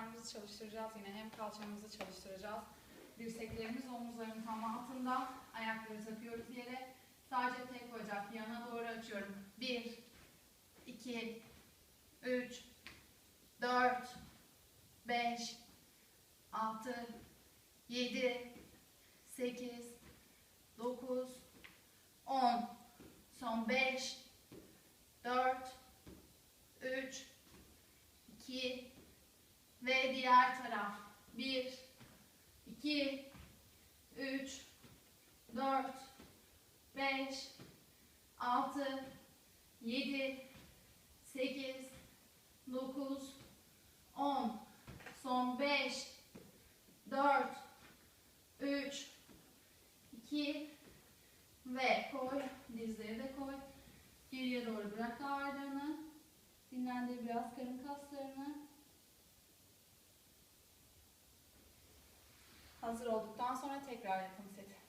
karnımızı çalıştıracağız yine hem kalçamızı çalıştıracağız. Dirseklerimiz omuzların tam altında. Ayakları takıyoruz yere. Sadece tek bacak yana doğru açıyorum. 1, 2, 3, 4, 5, 6, 7, 8, 9, 10. Son 5, 4, 3, 2 ve diğer taraf. 1, 2, 3, 4, 5, 6, 7, 8, 9, 10. Son 5, 4, 3, 2 ve koy. Dizleri de koy. Geriye doğru bırak ağırlığını. Dinlendir biraz karın kaslarını. Hazır olduktan sonra tekrar yapın seti.